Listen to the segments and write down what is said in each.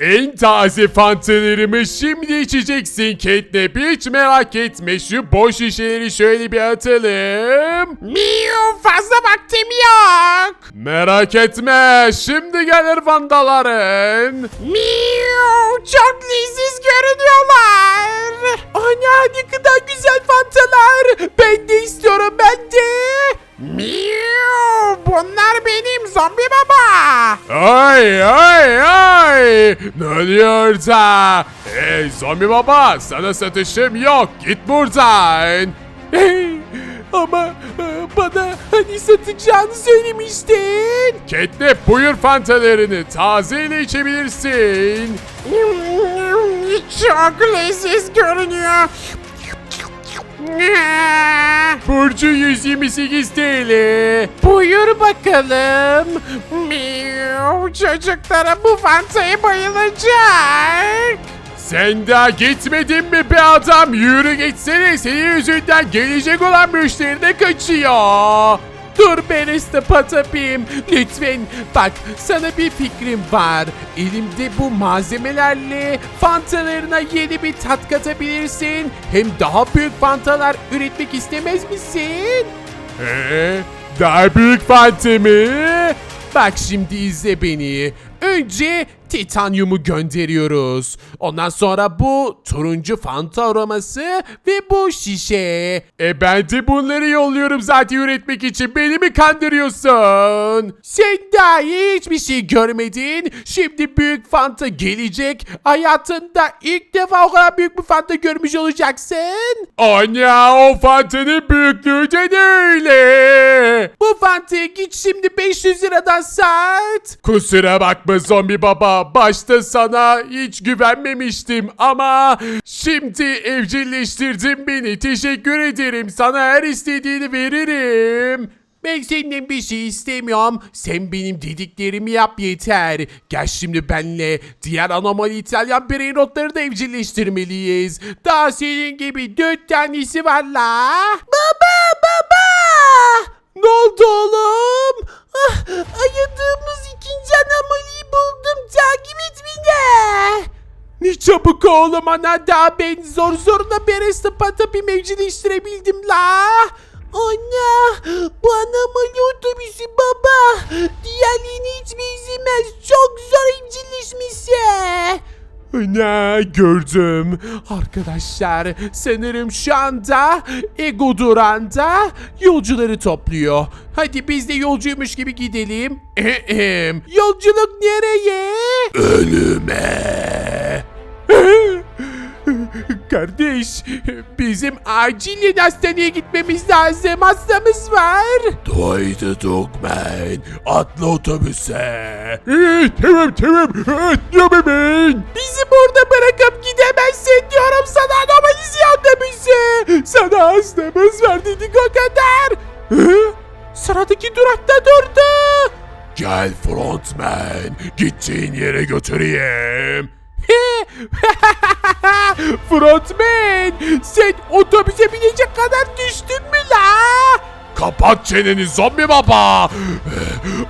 En taze fantalarımı şimdi içeceksin Catnap hiç merak etme şu boş şişeleri şöyle bir atalım. Miu fazla vaktim yok. Merak etme şimdi gelir vandaların. Miu çok leziz görünüyorlar. Ana ne kadar güzel fantalar. Ben de istiyorum ben de. Miu bunlar benim zombi baba. Ay ay ay ne oluyor da? Hey zombi baba sana satışım yok git buradan. Ama e, bana hani satacağını söylemiştin. Catnap buyur fantalarını tazeyle içebilirsin. Çok leziz görünüyor. Burcu 128 TL. Buyur bakalım. Miu çocuklara bu fantaya bayılacak. Sen daha gitmedin mi be adam? Yürü geçsene senin yüzünden gelecek olan müşteri de kaçıyor. Dur Beresta Patapim. Lütfen bak sana bir fikrim var. Elimde bu malzemelerle fantalarına yeni bir tat katabilirsin. Hem daha büyük fantalar üretmek istemez misin? Ee, daha büyük fantemi. Bak şimdi izle beni. Önce titanyumu gönderiyoruz. Ondan sonra bu turuncu fanta aroması ve bu şişe. E ben de bunları yolluyorum zaten üretmek için. Beni mi kandırıyorsun? Sen daha hiçbir şey görmedin. Şimdi büyük fanta gelecek. Hayatında ilk defa o kadar büyük bir fanta görmüş olacaksın. Anya o fantanın büyüklüğü de öyle. Bu fantayı git şimdi 500 liradan sat. Kusura bakma zombi baba. Başta sana hiç güvenmemiştim ama şimdi evcilleştirdin beni. Teşekkür ederim. Sana her istediğini veririm. Ben senden bir şey istemiyorum. Sen benim dediklerimi yap yeter. Gel şimdi benle diğer anomali İtalyan birey da evcilleştirmeliyiz. Daha senin gibi dört tanesi var la. Baba. Çabuk oğlum ana daha ben zor zoruna Beres'le Patapim evcilleştirebildim la. Anne bu anomali otobüsü baba. Diğerlerine hiç benzemez. Çok zor evcilleşmesi. Ne gördüm. Arkadaşlar sanırım şu anda Ego Duran'da yolcuları topluyor. Hadi biz de yolcuymuş gibi gidelim. Ehem. Yolculuk nereye? Ölüme. Kardeş, bizim acilen hastaneye gitmemiz lazım. Hastamız var. Duydu Dugman. Atla otobüse. İyi tamam tamam. Atla bebeğim. Bizi burada bırakıp gidemezsin diyorum sana anomalisi otobüsü. Sana hastamız var dedik o kadar. Hı? Sıradaki durakta durdu. Gel frontman. Gideceğin yere götüreyim. Frontman sen otobüse binecek kadar düştün mü la? Kapat çeneni zombi baba.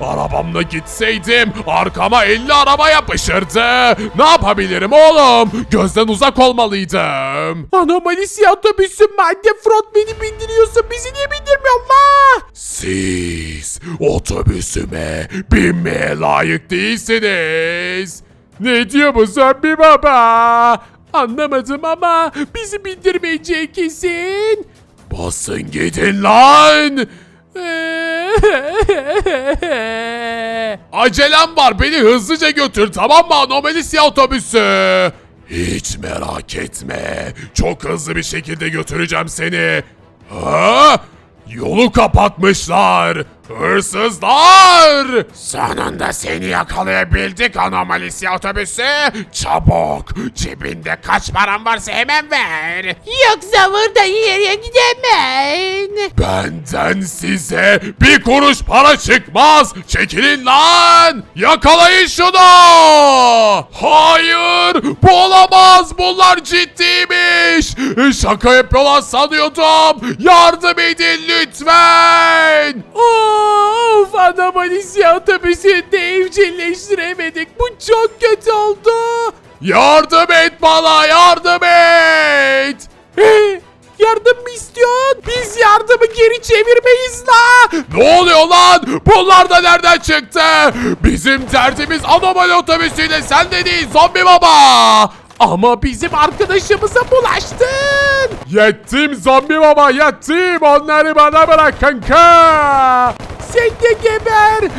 Arabamla gitseydim arkama 50 araba yapışırdı. Ne yapabilirim oğlum? Gözden uzak olmalıydım. Anomali siyah otobüsün madde frontman'i bindiriyorsun bizi niye bindirmiyorsun la? Siz otobüsüme binmeye layık değilsiniz. Ne diyor bu zombi baba? Anlamadım ama bizi bindirmeyecek kesin. Basın gidin lan. Acelem var beni hızlıca götür tamam mı anomali siyah otobüsü? Hiç merak etme. Çok hızlı bir şekilde götüreceğim seni. Ha? Yolu kapatmışlar. Hırsızlar! Sonunda seni yakalayabildik anomali siyah otobüsü. Çabuk cebinde kaç paran varsa hemen ver. Yoksa burada yere gidemem. Benden size bir kuruş para çıkmaz. Çekilin lan. Yakalayın şunu. Hayır. Bu olamaz. Bunlar ciddiymiş. Şaka yapıyorlar sanıyordum. Yardım edin lütfen. Of Anomalisi otobüsünü de evcilleştiremedik. Bu çok kötü oldu. Yardım et bana yardım et. Yardım mı istiyorsun? Biz yardımı geri çevirmeyiz la. Ne oluyor lan? Bunlar da nereden çıktı? Bizim derdimiz anomali otobüsüyle sen de değil zombi baba. Ama bizim arkadaşımıza bulaştın. Yettim zombi baba yettim. Onları bana bırak kanka. Sen de geber.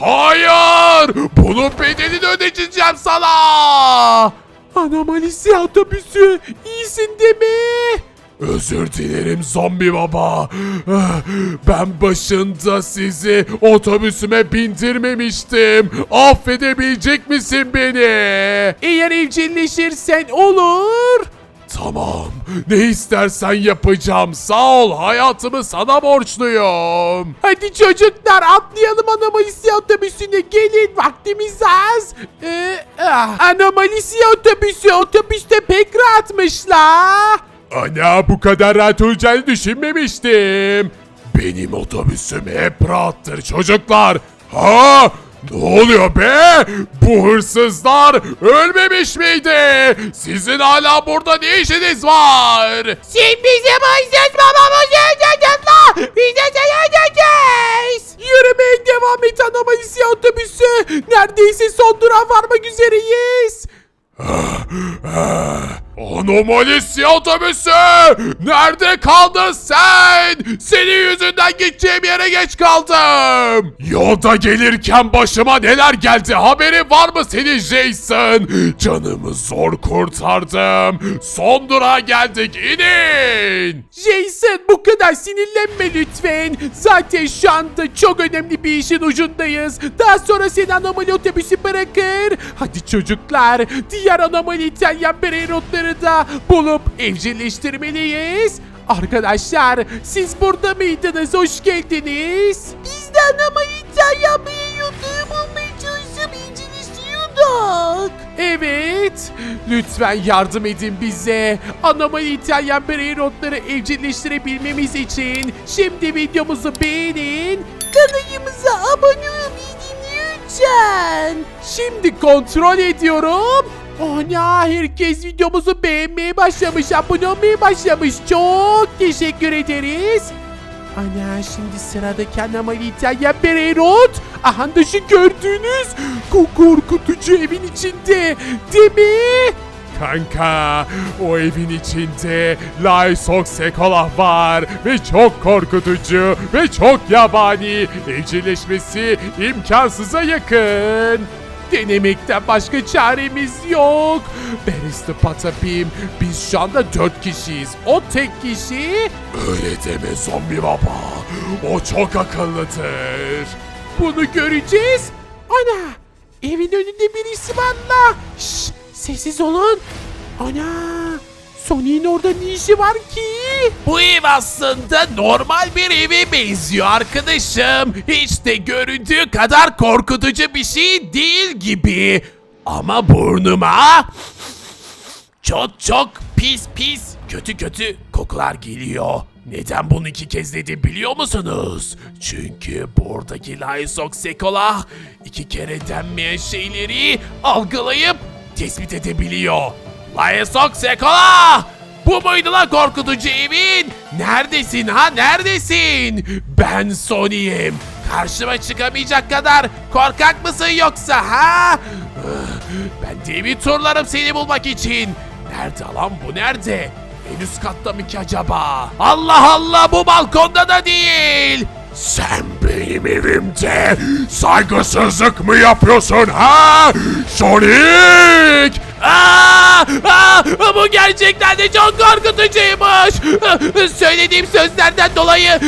Hayır. Bunun bedelini ödeyeceğim sana. Anomalisi otobüsü iyisin değil mi? Özür dilerim zombi baba. Ben başında sizi otobüsüme bindirmemiştim. Affedebilecek misin beni? Eğer evcilleşirsen olur. Tamam. Ne istersen yapacağım. Sağ ol. Hayatımı sana borçluyum. Hadi çocuklar atlayalım anomalisi otobüsüne gelin vaktimiz az. Ee, ah, anomalisi otobüsü otobüste pek rahatmış la. Ana bu kadar rahat olacağını düşünmemiştim. Benim otobüsüm hep rahattır çocuklar. Ha? Ne oluyor be? Bu hırsızlar ölmemiş miydi? Sizin hala burada ne işiniz var? Sen bizim hırsız babamızı öldürdün la. Biz de seni öldüreceğiz. Yürümeye devam et anomalisi otobüsü. Neredeyse son durağa varmak üzereyiz. Anomalisi otobüsü! Nerede kaldın sen? Senin yüzünden gideceğim yere geç kaldım. Yolda gelirken başıma neler geldi haberin var mı senin Jason? Canımı zor kurtardım. Son durağa geldik inin. Jason bu kadar sinirlenme lütfen. Zaten şu anda çok önemli bir işin ucundayız. Daha sonra seni anomali otobüsü bırakır. Hadi çocuklar diğer anomali İtalyan birey da bulup evcilleştirmeliyiz. Arkadaşlar siz burada mıydınız? Hoş geldiniz. Biz de anomali İtalyan birey bulmaya çalışıp evcilleştiriyorduk. Evet. Lütfen yardım edin bize. Anomali İtalyan birey notları evcilleştirebilmemiz için şimdi videomuzu beğenin. Kanalımıza abone lütfen. Şimdi kontrol ediyorum. Ana herkes videomuzu beğenmeye başlamış, abone olmaya başlamış. Çok teşekkür ederiz. Ana şimdi sıradaki anomali İtalyan Pereirot. Aha da şu gördüğünüz ko- korkutucu evin içinde. Değil mi? Kanka o evin içinde Lysok Sekolah var ve çok korkutucu ve çok yabani. Evcilleşmesi imkansıza yakın. Denemekten başka çaremiz yok. Beris'te Patapim. Biz şu anda dört kişiyiz. O tek kişi. Öyle deme zombi baba. O çok akıllıdır. Bunu göreceğiz. Ana! Evin önünde birisi var la. Şşş! Sessiz olun. Ana! Sony'in orada ne işi var ki? Bu ev aslında normal bir eve benziyor arkadaşım. Hiç de göründüğü kadar korkutucu bir şey değil gibi. Ama burnuma çok çok pis pis kötü kötü kokular geliyor. Neden bunu iki kez dedim biliyor musunuz? Çünkü buradaki Lysok Sekola iki kere denmeyen şeyleri algılayıp tespit edebiliyor. Lysok Sekola! Bu muydu lan korkutucu evin? Neredesin ha neredesin? Ben Sony'im. Karşıma çıkamayacak kadar korkak mısın yoksa ha? Ben bir turlarım seni bulmak için. Nerede lan bu nerede? En üst katta mı ki acaba? Allah Allah bu balkonda da değil. Sen benim evimde saygısızlık mı yapıyorsun ha? Sonic! Aa, aa, bu gerçekten de çok korkutucuymuş. Söylediğim sözlerden dolayı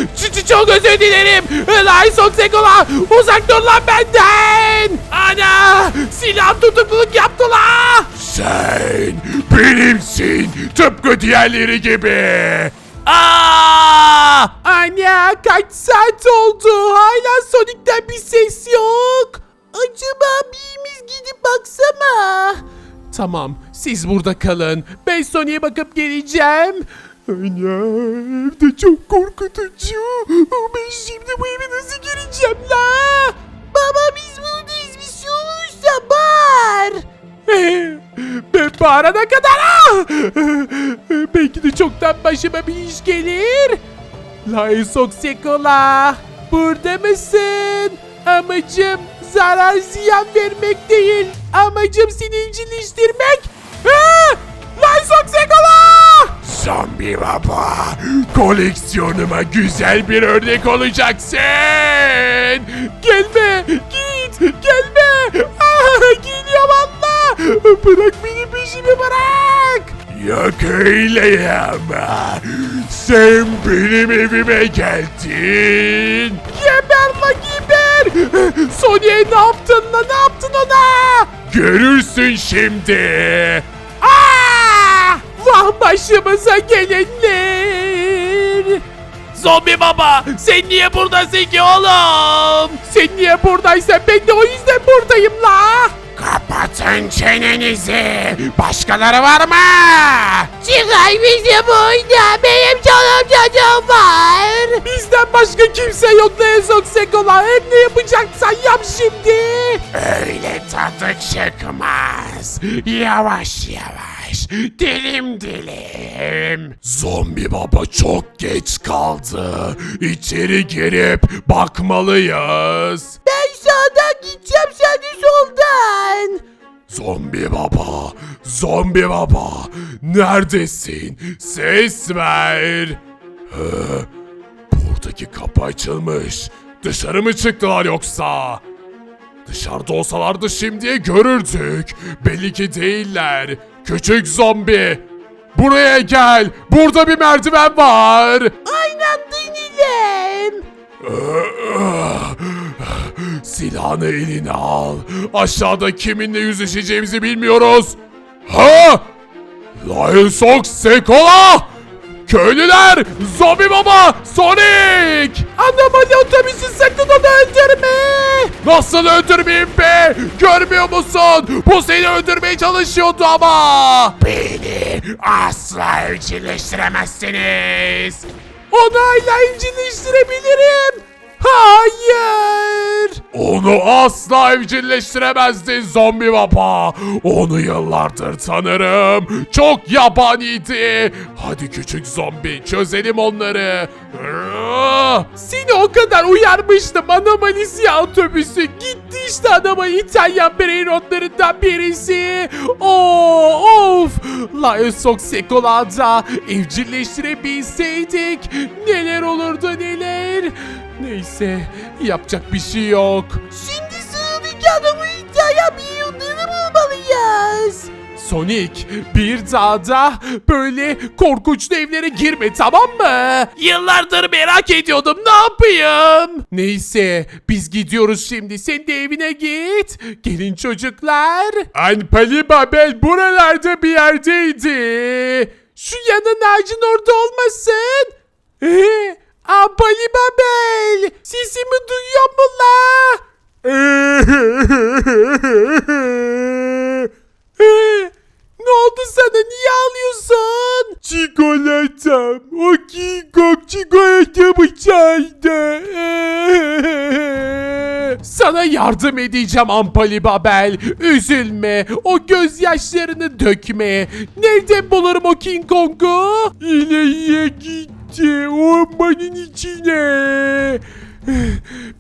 çok özür dilerim. Lysok Sekola uzak dur lan benden. Ana silah tutukluluk yaptılar. Sen benimsin tıpkı diğerleri gibi. Aa! Anne kaç saat oldu? Hala Sonic'ten bir ses yok. Acaba birimiz gidip baksana. Tamam siz burada kalın. Ben Sonic'e bakıp geleceğim. Ana evde çok korkutucu. Ben şimdi bu eve nasıl gireceğim la? Baba biz buradayız bir şey olursa bağır. Ben bağırana kadar ah! Belki de çoktan başıma bir iş gelir. La sok sekola. Burada mısın? Amacım zarar ziyan vermek değil. Amacım seni evcilleştirmek. Ha! La sok sekola! Zombi baba, koleksiyonuma güzel bir örnek olacaksın. Gelme! Git! Gelme! Ah, geliyor valla! Bırak beni peşimi bırak! Yok öyle ama. Sen benim evime geldin. Geber la Sony'e ne yaptın la ne yaptın ona? Görürsün şimdi. Ah! Vah başımıza gelenler! Zombi baba sen niye buradasın ki oğlum? Sen niye buradaysan ben de o yüzden buradayım la! Kapatın çenenizi. Başkaları var mı? Çıkar bizi burada benim canım çocuğum var. Bizden başka kimse yok ne sok sekola hem ne yapacaksan yap şimdi. Öyle tadı çıkmaz. Yavaş yavaş. Dilim dilim. Zombi baba çok geç kaldı. İçeri girip bakmalıyız. Ben sağdan gideceğim sen soldan. Zombi baba, zombi baba, neredesin? Ses ver. Hı, buradaki kapı açılmış. Dışarı mı çıktılar yoksa? Dışarıda olsalardı şimdiye görürdük. Belli ki değiller. Küçük zombi. Buraya gel. Burada bir merdiven var. Aynen dinleyelim. Silahını eline al. Aşağıda kiminle yüzleşeceğimizi bilmiyoruz. Ha? Lion Sox Sekola! Köylüler! Zombi baba! Sonic! Anamali otobüsü sakın onu öldürme. Nasıl öldürmeyeyim be? Görmüyor musun? Bu seni öldürmeye çalışıyordu ama! Beni asla evcilleştiremezsiniz. Onu hala evcilleştirebilirim. Onu asla evcilleştiremezdin zombi baba. Onu yıllardır tanırım. Çok yabaniydi. Hadi küçük zombi çözelim onları. Rrrr. Seni o kadar uyarmıştım anomali siyah otobüsü. Gitti işte anomali İtalyan brainrotlarından birisi. Oo, of. Lion Sox Sekola'da evcilleştirebilseydik neler olurdu neler. Neyse yapacak bir şey yok. Şimdi sıradaki adamı İtalyan brainrotlarını bulmalıyız. Sonic bir daha da böyle korkunç evlere girme tamam mı? Yıllardır merak ediyordum ne yapayım? Neyse biz gidiyoruz şimdi sen de evine git. Gelin çocuklar. Anpali Babel buralarda bir yerdeydi. Şu yanan ağacın orada olmasın. Ee, Anpali Babel sesimi duyuyor mu la? Ne oldu sana? Niye ağlıyorsun? Çikolatam. O King Kong çikolatamı çaldı. Sana yardım edeceğim Ampali Babel. Üzülme. O gözyaşlarını dökme. Nerede bulurum o King Kong'u? İleriye gitti. Ormanın içine.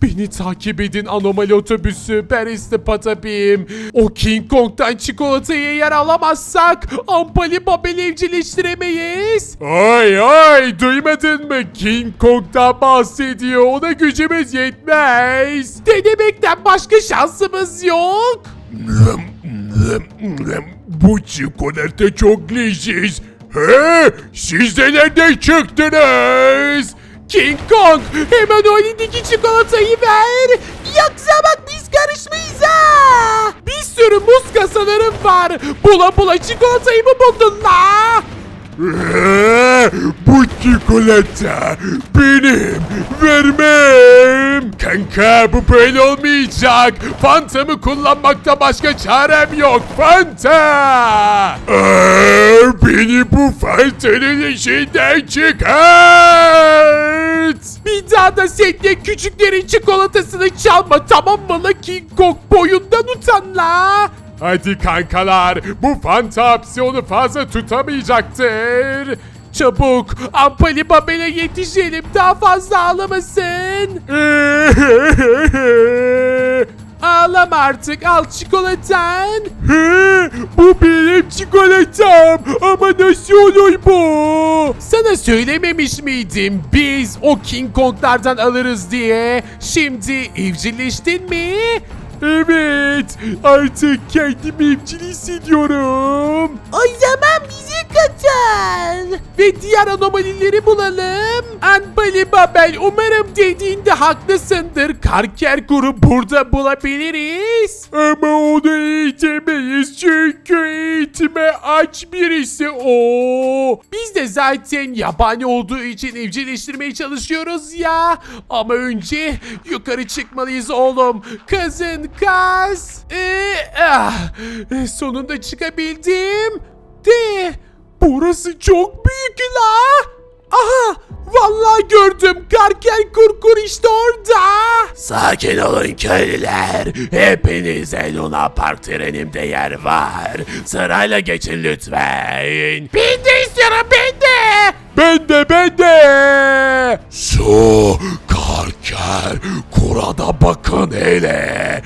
Beni takip edin anomali otobüsü. Paris'te patabim. O King Kong'dan çikolatayı yer alamazsak Ampali Babel'i evcilleştiremeyiz. Ay ay duymadın mı? King Kong'dan bahsediyor. Ona gücümüz yetmez. Denemekten başka şansımız yok. Bu çikolata çok leziz. He? Siz de nereden çıktınız? King Kong hemen o elindeki çikolatayı ver. Yoksa bak biz karışmayız ha. Bir sürü muz kasalarım var. Bula bula çikolatayı mı buldun la? Bu çikolata benim vermem. Kanka bu böyle olmayacak. Fantamı kullanmakta başka çarem yok. Fanta. Ee, Beni bu fırtınanın içinden çıkart. Bir daha da sen de küçüklerin çikolatasını çalma tamam mı la King Kong boyundan utan la. Hadi kankalar bu fanta opsiyonu fazla tutamayacaktır. Çabuk Ampali Babel'e yetişelim daha fazla ağlamasın. Ağlama artık al çikolatan. bu benim çikolatam ama nasıl olur bu? Sana söylememiş miydim biz o King Kong'lardan alırız diye. Şimdi evcilleştin mi? Evet artık kendimi evcil hissediyorum. O zaman bizi katıl. Ve diğer anomalileri bulalım. Anbali Babel umarım dediğinde haklısındır. Karker grubu burada bulabiliriz. Ama onu eğitemeyiz çünkü eğitime aç birisi o. Biz de zaten yabani olduğu için evcilleştirmeye çalışıyoruz ya. Ama önce yukarı çıkmalıyız oğlum. Kızın kaz. Ee, ah, sonunda çıkabildim. De burası çok büyük la. Aha vallahi gördüm. Karkel kurkur işte orada. Sakin olun köylüler. Hepinize Luna Park trenimde yer var. Sırayla geçin lütfen. Ben de istiyorum ben de. Ben de ben de. Şu karker kurada bakın hele.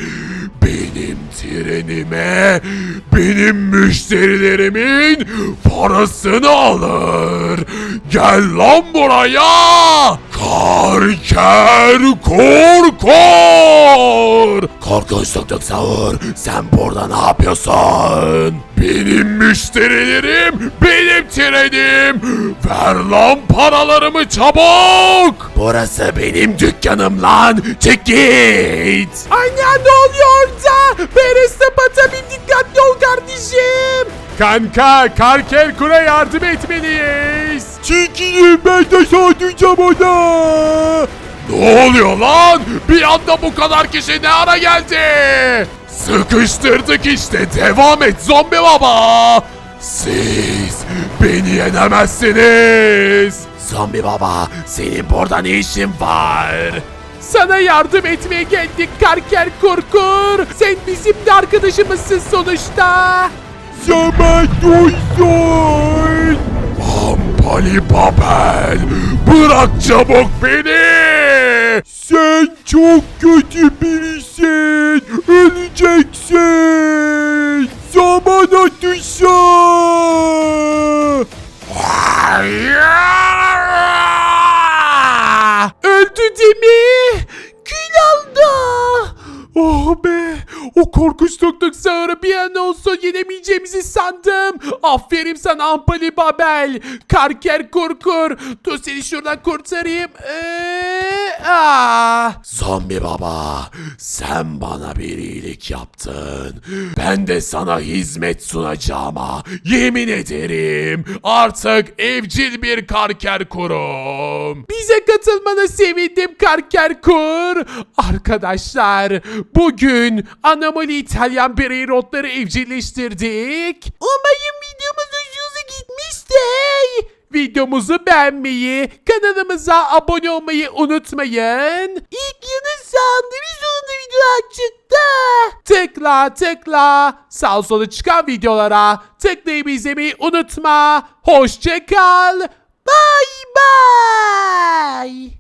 Benim trenime benim müşterilerimin parasını alır. Gel lan buraya. Karker korkor. Korkunç tık sağır. Sen burada ne yapıyorsun? Benim müşterilerim, benim trenim. Ver lan paralarımı çabuk. Burası benim dükkanım lan. Çık git. Anne ne oluyor orada? Beres'te batabim dikkatli ol kardeşim. Kanka, Karker Kura yardım etmeliyiz. Çekilin ben de satacağım ona. Ne oluyor lan? Bir anda bu kadar kişi ne ara geldi? Sıkıştırdık işte. Devam et zombi baba. Siz beni yenemezsiniz. Zombi baba, senin burada ne işin var? Sana yardım etmeye geldik Karker Kurkur. Sen bizim de arkadaşımızsın sonuçta. Zaman duysun. Pampali Babel, bırak çabuk beni. Sen çok kötü birisin. Jake. O korkunç tok tok sağırı bir an olsa yenemeyeceğimizi sandım. Aferin sana Ampali Babel. Karker Kurkur. Dur seni şuradan kurtarayım. Ee, ah. Zombi baba, sen bana bir iyilik yaptın. Ben de sana hizmet sunacağıma yemin ederim. Artık evcil bir karker kurum. Bize katılmana sevindim Karker Kur. Arkadaşlar bugün anomali İtalyan birey rotları evcilleştirdik. Umarım videomuz hoşunuza gitmiştir. Videomuzu beğenmeyi, kanalımıza abone olmayı unutmayın. İlk yanı bir sonunda videolar çıktı. Tıkla tıkla sağ sola çıkan videolara tıklayıp izlemeyi unutma. Hoşçakal. Bye bye.